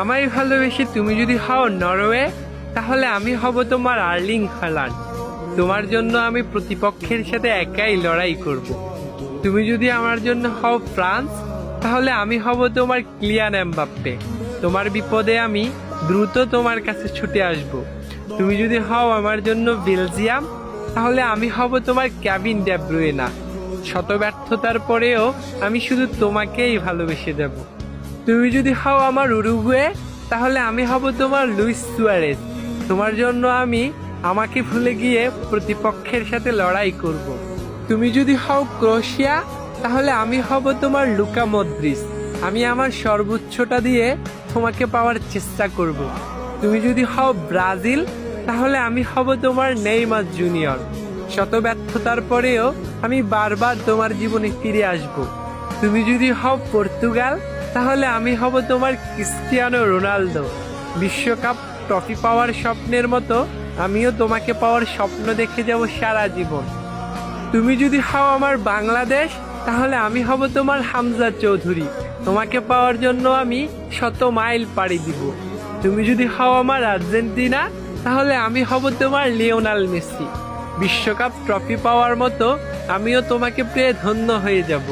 আমায় ভালোবেসে তুমি যদি হও নরওয়ে, তাহলে আমি হব তোমার আর্লিং হালান্ড তোমার জন্য আমি প্রতিপক্ষের সাথে একাই লড়াই করব। তুমি যদি আমার জন্য হও ফ্রান্স, তাহলে আমি হব তোমার ক্লিয়ান এমবাপ্পে। তোমার বিপদে আমি দ্রুত তোমার কাছে ছুটে আসব। তুমি যদি হও আমার জন্য বেলজিয়াম, তাহলে আমি হব তোমার ক্যাবিন ড্যাব্রুয়েনা। শত ব্যর্থতার পরেও আমি শুধু তোমাকেই ভালোবেসে যাব তুমি যদি হও আমার উরুগুয়ে, তাহলে আমি হব তোমার লুইস সুয়ারেজ। তোমার জন্য আমি আমাকে ভুলে গিয়ে প্রতিপক্ষের সাথে লড়াই করব। তুমি যদি হও ক্রোশিয়া, তাহলে আমি হব তোমার লুকা মদ্রিস আমি আমার সর্বোচ্চটা দিয়ে তোমাকে পাওয়ার চেষ্টা করব। তুমি যদি হও ব্রাজিল, তাহলে আমি হব তোমার নেইমার জুনিয়র। শত ব্যর্থতার পরেও আমি বারবার তোমার জীবনে ফিরে আসব। তুমি যদি হও পর্তুগাল তাহলে আমি হব তোমার ক্রিস্টিয়ানো রোনালদো। বিশ্বকাপ ট্রফি পাওয়ার স্বপ্নের মতো আমিও তোমাকে পাওয়ার স্বপ্ন দেখে যাব সারা জীবন। তুমি যদি হও আমার বাংলাদেশ, তাহলে আমি হব তোমার হামজা চৌধুরী। তোমাকে পাওয়ার জন্য আমি শত মাইল পাড়ি দিব। তুমি যদি হও আমার আর্জেন্টিনা, তাহলে আমি হব তোমার লিওনাল মেসি। বিশ্বকাপ ট্রফি পাওয়ার মতো আমিও তোমাকে পেয়ে ধন্য হয়ে যাব।